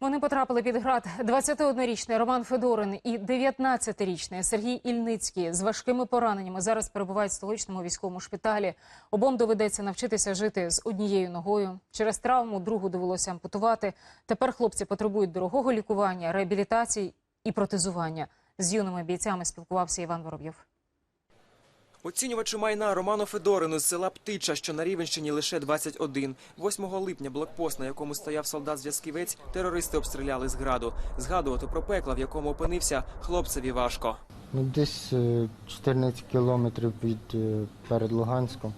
Вони потрапили під град 21-річний Роман Федорин і 19-річний Сергій Ільницький з важкими пораненнями зараз перебувають в столичному військовому шпиталі. Обом доведеться навчитися жити з однією ногою. Через травму другу довелося ампутувати. Тепер хлопці потребують дорогого лікування, реабілітації і протезування. З юними бійцями спілкувався Іван Воробйов. Оцінювачу майна Роману Федорину з села Птича, що на Рівенщині лише 21. 8 липня блокпост, на якому стояв солдат-зв'язківець, терористи обстріляли з граду. Згадувати про пекла, в якому опинився, хлопцеві важко. Ну, десь е, 14 кілометрів від е, перед Луганськом.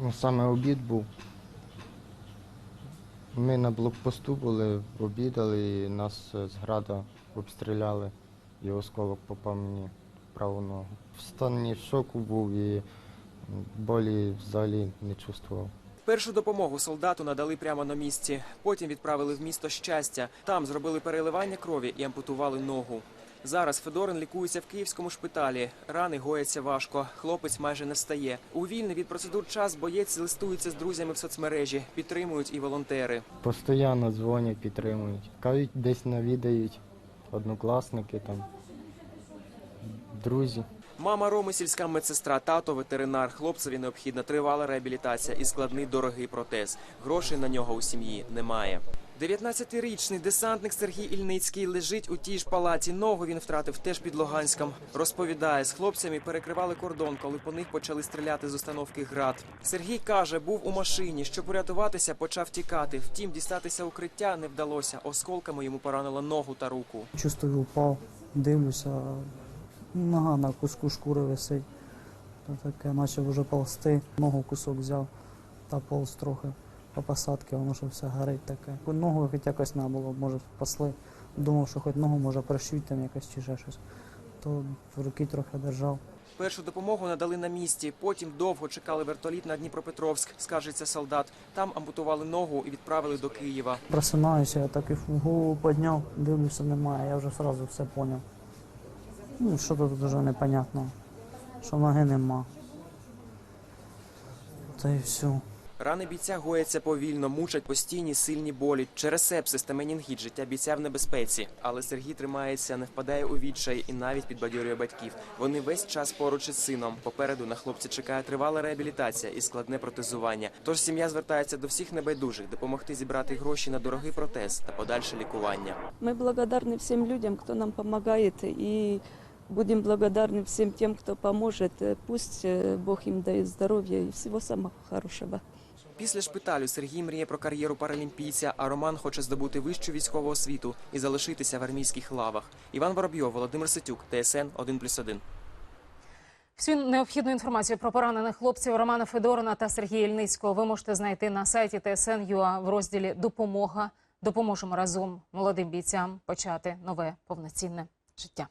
Ну, саме обід був. Ми на блокпосту були, обідали і нас е, з града обстріляли. І осколок попав мені праву ногу. В стані шоку був і болі взагалі не чувствував. Першу допомогу солдату надали прямо на місці. Потім відправили в місто щастя. Там зробили переливання крові і ампутували ногу. Зараз Федорин лікується в київському шпиталі. Рани гояться важко. Хлопець майже не встає. У вільний від процедур час боєць листується з друзями в соцмережі. Підтримують і волонтери. Постійно дзвонять, підтримують. Кажуть, десь навідають однокласники, там, друзі. Мама Роми сільська медсестра, тато ветеринар. Хлопцеві необхідна тривала реабілітація і складний дорогий протез. Грошей на нього у сім'ї немає. 19-річний десантник Сергій Ільницький лежить у тій ж палаті. Ногу він втратив теж під Луганськом. Розповідає, з хлопцями перекривали кордон, коли по них почали стріляти з установки град. Сергій каже, був у машині. Щоб урятуватися, почав тікати. Втім, дістатися укриття не вдалося. Осколками йому поранило ногу та руку. Чувствую, упав, дивлюся, нога на куску шкури висить. Та таке, почав вже ползти, ногу кусок взяв та полз трохи по посадці, воно що все горить таке. Ногу хоч якось треба було, може, спасли. Думав, що хоч ногу може пришити там якось чи ще щось. То в руки трохи держав. Першу допомогу надали на місці. Потім довго чекали вертоліт на Дніпропетровськ, скажеться солдат. Там ампутували ногу і відправили до Києва. Просинаюся, я так і голову підняв, дивлюся, немає, я вже одразу все зрозумів. Ну, що тут вже непонятно, що ноги нема. Та й все. Рани бійця гояться повільно, мучать постійні сильні болі. Через сепсис та менінгіт життя бійця в небезпеці. Але Сергій тримається, не впадає у відчай і навіть підбадьорює батьків. Вони весь час поруч із сином. Попереду на хлопця чекає тривала реабілітація і складне протезування. Тож сім'я звертається до всіх небайдужих допомогти зібрати гроші на дорогий протез та подальше лікування. Мы благодарны всем людям, кто нам помогает, и будем благодарны всем тем, кто поможет. Э, Пусть э, Бог им дает здоровья и всего самого хорошего. Після шпиталю Сергій мріє про кар'єру паралімпійця, а Роман хоче здобути вищу військову освіту і залишитися в армійських лавах. Іван Воробйов, Володимир Ситюк, ТСН 1+,1. Всю необхідну інформацію про поранених хлопців Романа Федорина та Сергія Ільницького ви можете знайти на сайті TSN.ua в розділі Допомога. Допоможемо разом молодим бійцям почати нове повноцінне життя.